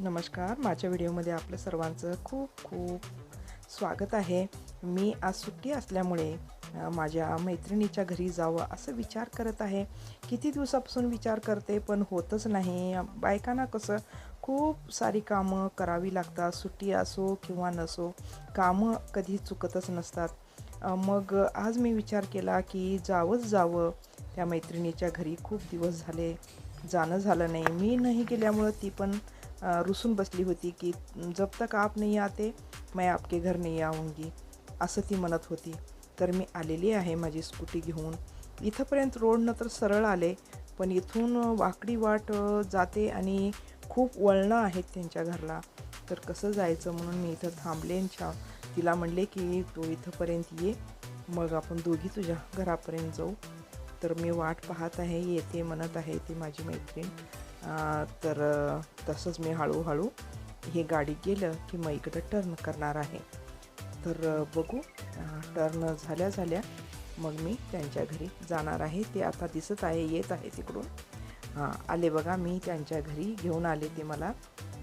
नमस्कार. माझ्या व्हिडिओमध्ये आपलं सर्वांचं खूप खूप स्वागत आहे. मी आज सुट्टी असल्यामुळे माझ्या मैत्रिणीच्या घरी जावं असं विचार करत आहे. किती दिवसापासून विचार करते पण होतच नाही. बायकांना कसं खूप सारी कामं करावी लागतात. सुट्टी असो किंवा नसो कामं कधी चुकतच नसतात. मग आज मी विचार केला की जावंच जावं. त्या मैत्रिणीच्या घरी खूप दिवस झाले. जाणं झालं नाही. मी नाही गेल्यामुळं ती पण रुसून बसली होती की जब तक आप नहीं आते मैं आपके घर नाही आऊंगी असं ती म्हणत होती. तर मी आलेली आहे माझी स्कूटी घेऊन. इथंपर्यंत रोडनं तर सरळ आले पण इथून वाकडी वाट जाते आणि खूप वळणं आहेत त्यांच्या घरला. तर कसं जायचं म्हणून मी इथं थांबले आणि छा तिला म्हणले की तू इथंपर्यंत ये मग आपण दोघी तुझ्या घरापर्यंत जाऊ. तर मी वाट पाहत आहे येते म्हणत आहे ती माझी मैत्रीण. तर तसंच मी हळूहळू हे गाडी गेलं की मग इकडं टर्न करणार आहे. तर बघू टर्न झाल्या झाल्या मग मी त्यांच्या घरी जाणार आहे. ते आता दिसत आहे येत आहे तिकडून. हां आले बघा मी त्यांच्या घरी घेऊन आले ते मला.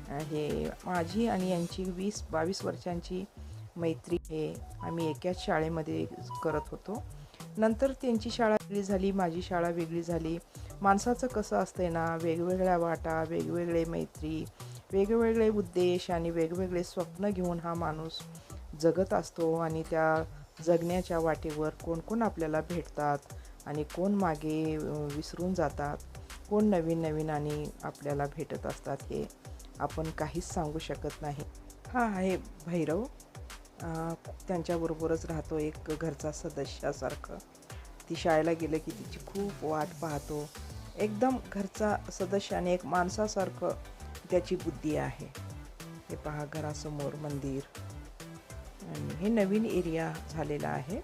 हे माझी आणि यांची वीस बावीस वर्षांची मैत्री हे आम्ही एकाच शाळेमध्ये करत होतो. नंतर त्यांची शाळा वेगळी झाली माझी शाळा वेगळी झाली. माणसाचं कसं असतंय ना वेगवेगळ्या वाटा वेगवेगळे मैत्री वेगवेगळे उद्देश आणि वेगवेगळे स्वप्न घेऊन हा माणूस जगत असतो आणि त्या जगण्याच्या वाटेवर कोण कोण आपल्याला भेटतात आणि कोण मागे विसरून जातात कोण नवीन नवीन आणि आपल्याला भेटत असतात हे आपण काहीच सांगू शकत नाही. हा आहे भैरव. त्यांच्याबरोबरच राहतो एक घरचा सदस्यासारखं. ती शाळेला गेलं की तिची खूप वाट पाहतो. एकदम घरचा सदस्य आणि एक माणसासारखं त्याची बुद्धी आहे. हे पहा घरासमोर मंदिर. आणि हे नवीन एरिया झालेला आहे.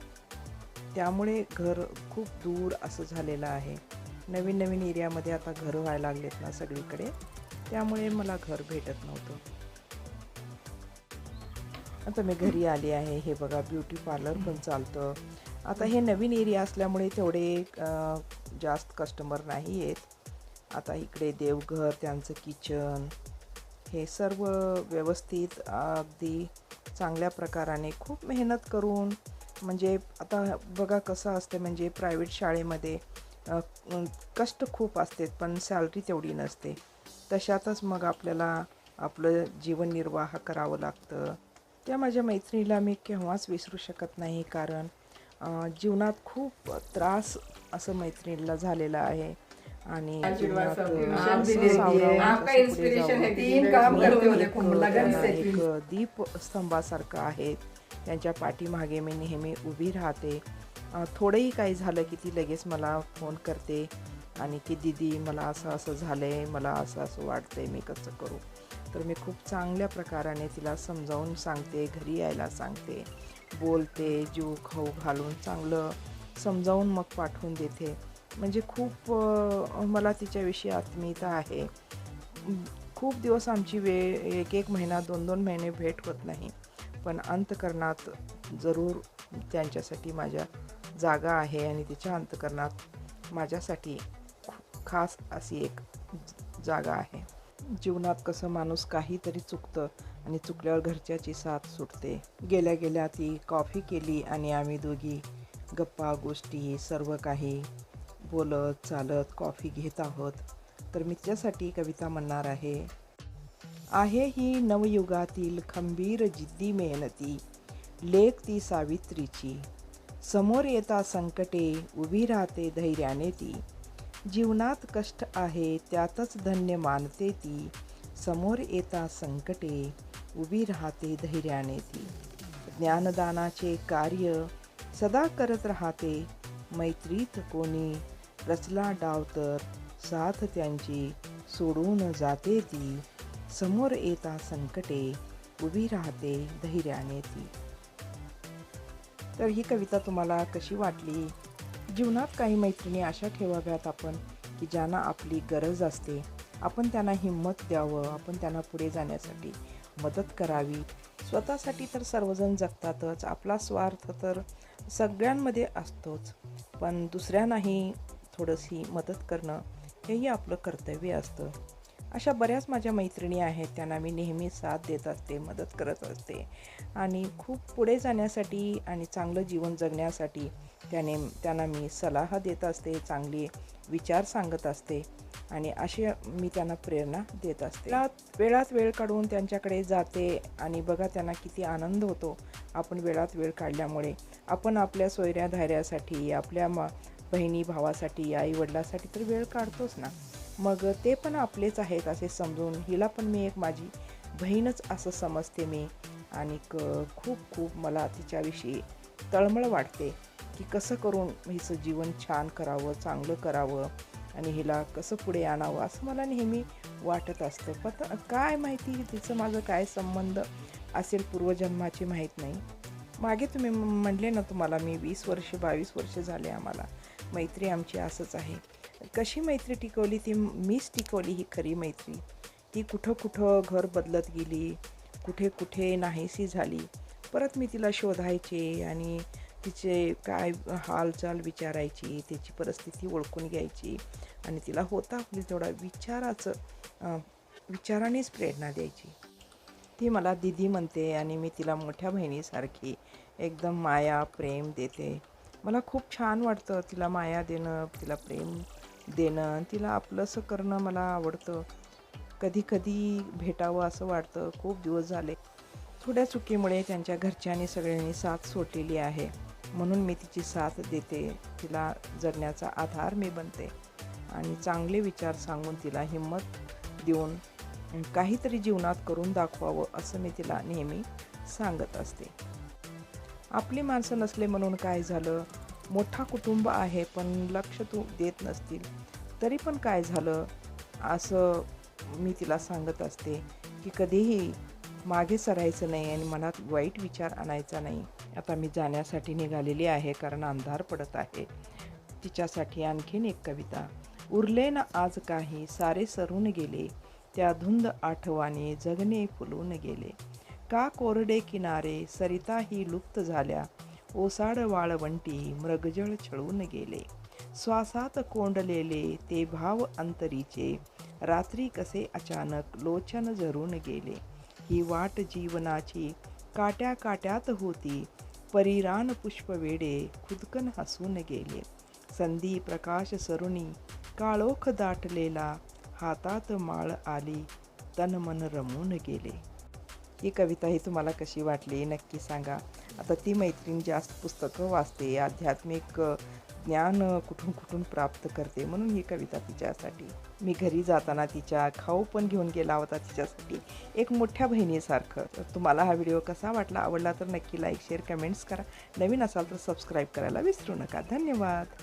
त्यामुळे घर खूप दूर असं झालेलं आहे. नवीन नवीन एरियामध्ये आता घरं व्हायला लागलेत ना सगळीकडे. त्यामुळे मला घर भेटत नव्हतं. आता मी घरी आली आहे. हे बघा ब्युटी पार्लर पण चालतं. आता हे नवीन एरिया असल्यामुळे तेवढे जास्त कस्टमर नाही आहेत आता इकडे देवघर त्यांचं किचन हे सर्व व्यवस्थित अगदी चांगल्या प्रकाराने खूप मेहनत करून म्हणजे आता बघा कसं असतं म्हणजे प्रायव्हेट शाळेमध्ये कष्ट खूप असतात पण सॅलरी तेवढी नसते. तशातच मग आपल्याला आपलं जीवननिर्वाह करावं लागतं. त्या माझ्या मैत्रिणीला मी केव्हाच विसरू शकत नाही कारण जीवनात खूप त्रास असं मैत्रिणीला झालेला आहे. आणि एक दीप स्तंभासारखं आहे. त्यांच्या पाठीमागे मी नेहमी उभी राहते. थोडंही काही झालं की ती लगेच मला फोन करते आणि की दिदी मला असं असं झालं आहे मला असं असं वाटतंय मी कसं करू? तर मी खूप चांगल्या प्रकाराने तिला समजावून सांगते घरी यायला सांगते. बोलते जीव खाऊ घालून चांगलं समजावून मग पाठवून देते. म्हणजे खूप मला तिच्याविषयी आत्मीयता आहे. खूप दिवस आमची वेळ एक एक महिना दोन दोन महिने भेट होत नाही. पण अंतकरणात जरूर त्यांच्यासाठी माझ्या जागा आहे आणि तिच्या अंतकरणात माझ्यासाठी खास अशी एक जागा आहे. जीवनात कसं माणूस काहीतरी चुकतं आणि चुकल्यावर घरच्याची साथ सुटते. गेल्या गेल्या ती कॉफी केली आणि आम्ही दोघी गप्पा गोष्टी सर्व काही बोलत चालत कॉफी घेत आहोत. तर मी कविता म्हणणार आहे आहे ही नवयुगातील खंबीर जिद्दी मेहनती. लेख ती सावित्रीची. समोर येता संकटे उभी राहते धैर्याने ती. जीवनात कष्ट आहे त्यातच धन्य मानते ती. समोर येता संकटे उभी राहते धैर्याने ती. ज्ञानदानाचे कार्य सदा करत राहते. मैत्रीत कोणी रचला डाव तर साथ त्यांची सोडून जाते ती. समोर येता संकटे उभी राहते धैर्याने ती. तर ही कविता तुम्हाला कशी वाटली? जीवनात काही मैत्रिणी अशा ठेवाव्यात आपण की ज्यांना आपली गरज असते. आपण त्यांना हिंमत द्यावं आपण त्यांना पुढे जाण्यासाठी मदत करावी. स्वतःसाठी तर सर्वजण जगतातच आपला स्वार्थ तर सगळ्यांमध्ये असतोच. पण दुसऱ्यांनाही थोडंशी मदत करणं हेही आपलं कर्तव्य असतं. अशा बऱ्याच माझ्या मैत्रिणी आहेत त्यांना मी नेहमी साथ देत असते मदत करत असते. आणि खूप पुढे जाण्यासाठी आणि चांगलं जीवन जगण्यासाठी त्याने त्यांना मी सलाह देत असते चांगली विचार सांगत असते आणि अशी मी त्यांना प्रेरणा देत असते. वेळात वेळात वेळ काढून त्यांच्याकडे जाते आणि बघा त्यांना किती आनंद होतो. आपण वेळात वेळ काढल्यामुळे आपण आपल्या सोयऱ्या धायऱ्यासाठी आपल्या मा बहिणी भावासाठी आई वडिलासाठी तर वेळ काढतोच ना. मग ते पण आपलेच आहेत असे समजून हिला पण मी एक माझी बहीणच असं समजते मी आणि खूप खूप मला तिच्याविषयी तळमळ वाटते. की कसं करून हिचं जीवन छान करावं चांगलं करावं आणि हिला कसं पुढे आणावं असं मला नेहमी वाटत असतं. पत काय माहिती तिचं माझं काय संबंध असेल पूर्वजन्माची माहीत नाही. मागे तुम्ही म्हणले ना तुम्हाला मी वीस वर्ष बावीस वर्ष झाले आम्हाला. मैत्री आमची असंच आहे. कशी मैत्री टिकवली ती? मीच टिकवली ही खरी मैत्री. ती कुठं कुठं घर बदलत गेली कुठे कुठे नाहीशी झाली. परत मी तिला शोधायचे आणि तिचे काय हालचाल विचारायची तिची परिस्थिती ओळखून घ्यायची आणि तिला होता आपली तेवढा विचाराचं विचारानेच प्रेरणा द्यायची. ती मला दिदी म्हणते आणि मी तिला मोठ्या बहिणीसारखी एकदम माया प्रेम देते. मला खूप छान वाटतं तिला माया देणं तिला प्रेम देणं तिला आपलंसं करणं मला आवडतं. कधी कधी भेटावं असं वाटतं. खूप दिवस झाले. थोड्या चुकीमुळे त्यांच्या घरच्यांनी सगळ्यांनी साथ सोडलेली आहे. म्हणून मी तिची साथ देते तिला जगण्याचा आधार मी बनते आणि चांगले विचार सांगून तिला हिंमत देऊन काहीतरी जीवनात करून दाखवावं असं मी तिला नेहमी सांगत असते. आपली माणसं नसले म्हणून काय झालं? मोठा कुटुंब आहे पण लक्ष तू देत नसतील. तरी पण काय झालं? असं मी तिला सांगत असते की कधीही मागे सरायचं नाही आणि मनात वाईट विचार आणायचा नाही. आता मी जाण्यासाठी निघालेली आहे कारण अंधार पडत आहे. तिच्यासाठी आणखीन एक कविता. उरले ना आज काही सारे सरून गेले. त्या धुंद आठवाने जगणे फुलून गेले. का कोरडे किनारे सरिता ही लुप्त झाल्या. ओसाड वाळवंटी मृगजळ छळून गेले. श्वासात कोंडलेले ते भाव अंतरीचे. रात्री कसे अचानक लोचन झरून गेले. ही वाट जीवनाची काट्या काट्यात होती. परिरान पुष्पवेडे खुदकन हसून गेले. संधी प्रकाश सरुणी काळोख दाटलेला हातात माळ आली तन मन रमून गेले. ही कविता ही तुम्हाला कशी वाटली? नक्की सांगा. आता ती मैत्रीण जास्त पुस्तकं वाचते आध्यात्मिक ज्ञान कुठून कुठून प्राप्त करते म्हणून ही कविता तिच्यासाठी. मी घरी जाताना तिच्या खाऊ पण घेऊन गेला होता तिच्यासाठी. एक मोठ्या बहिणीसारखं. तर तुम्हाला हा व्हिडिओ कसा वाटला आवडला तर नक्की लाईक शेअर कमेंट्स करा. नवीन असाल तर सबस्क्राईब करायला विसरू नका. धन्यवाद.